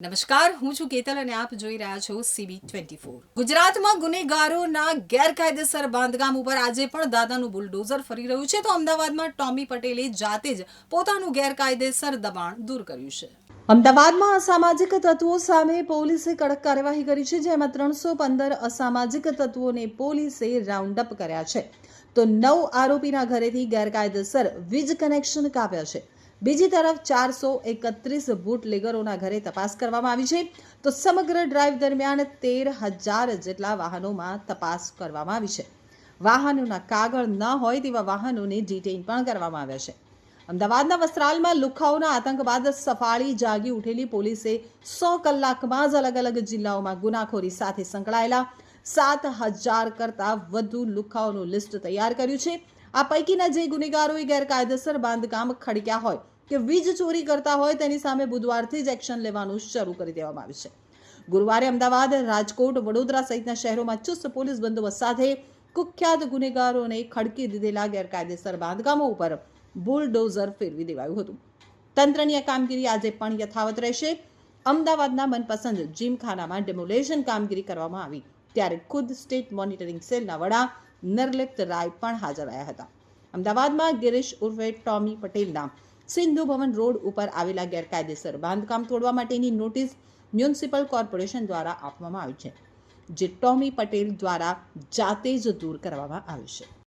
નમસ્કાર, હું છું કેતલ અને આપ જોઈ રહ્યા છો સીબી ટ્વેન્ટી ફોર ગુજરાતમાં ગુનેગારોના ગેરકાયદેસર બાંધકામ ઉપર આજે પણ દાદાનું બુલડોઝર ફરી રહ્યું છે. તો અમદાવાદમાં ટોમી પટેલે જાતે જ પોતાનું ગેરકાયદેસર દબાણ દૂર કર્યું છે. અમદાવાદમાં અસામાજિક તત્વો સામે પોલીસે કડક કાર્યવાહી કરી છે, જેમાં ત્રણસો પંદર અસામાજિક તત્વોને પોલીસે રાઉન્ડ અપ કર્યા છે. તો નવ આરોપીના ઘરેથી ગેરકાયદેસર વીજ કનેક્શન કાપ્યા છે. બીજી તરફ ચારસો એકત્રીસ બુટલેગરોના ઘરે તપાસ કરવામાં આવી છે. તો સમગ્ર ડ્રાઈવ દરમિયાન તેર હજાર જેટલા વાહનોમાં તપાસ કરવામાં આવી છે. વાહનોના કાગળ ન હોય તેવા વાહનોને ડિટેઇન પણ કરવામાં આવ્યા છે. અમદાવાદના વસ્ત્રાલમાં લુખાઓના આતંક બાદ સફાળી જાગી ઉઠેલી પોલીસે સો કલાકમાં જ અલગ અલગ જિલ્લાઓમાં ગુનાખોરી સાથે સંકળાયેલા સાત હજાર કરતાં વધુ લુખાઓનું લિસ્ટ તૈયાર કર્યું છે. આ પૈકીના જે ગુનેગારોએ ગેરકાયદેસર બાંધકામ ખડક્યા હોય કે વીજ ચોરી કરતા હોય તેની સામે બુધવારથી જ એક્શન લેવાનું શરૂ કરી દેવામાં આવ્યું છે. ગુરુવારે અમદાવાદ, રાજકોટ, વડોદરા સહિતના શહેરોમાં ચુસ્ત પોલીસ બંદોબસ્ત સાથે કુખ્યાત ગુનેગારોને ખડકી દીધેલા ગેરકાયદેસર બાંધકામો ઉપર બુલડોઝર ફેરવી દેવાયું હતું. તંત્રની આ કામગીરી આજે પણ યથાવત રહેશે. અમદાવાદના મનપસંદ જીમખાનામાં ડેમોલેશન કામગીરી કરવામાં આવી. ત્યારે ખુદ સ્ટેટ મોનિટરિંગ સેલના વડા નરલિપ્ત રાય પણ હાજર રહ્યા હતા. અમદાવાદમાં ગિરીશ ઉર્ફે ટોમી પટેલના સિંધુ ભવન રોડ ઉપર આવેલા ગેરકાયદેસર બાંધકામ તોડવા માટેની નોટિસ મ્યુનિસિપલ કોર્પોરેશન દ્વારા આપવામાં આવી છે, જે ટોમી પટેલ દ્વારા જાતે જ દૂર કરવામાં આવી છે.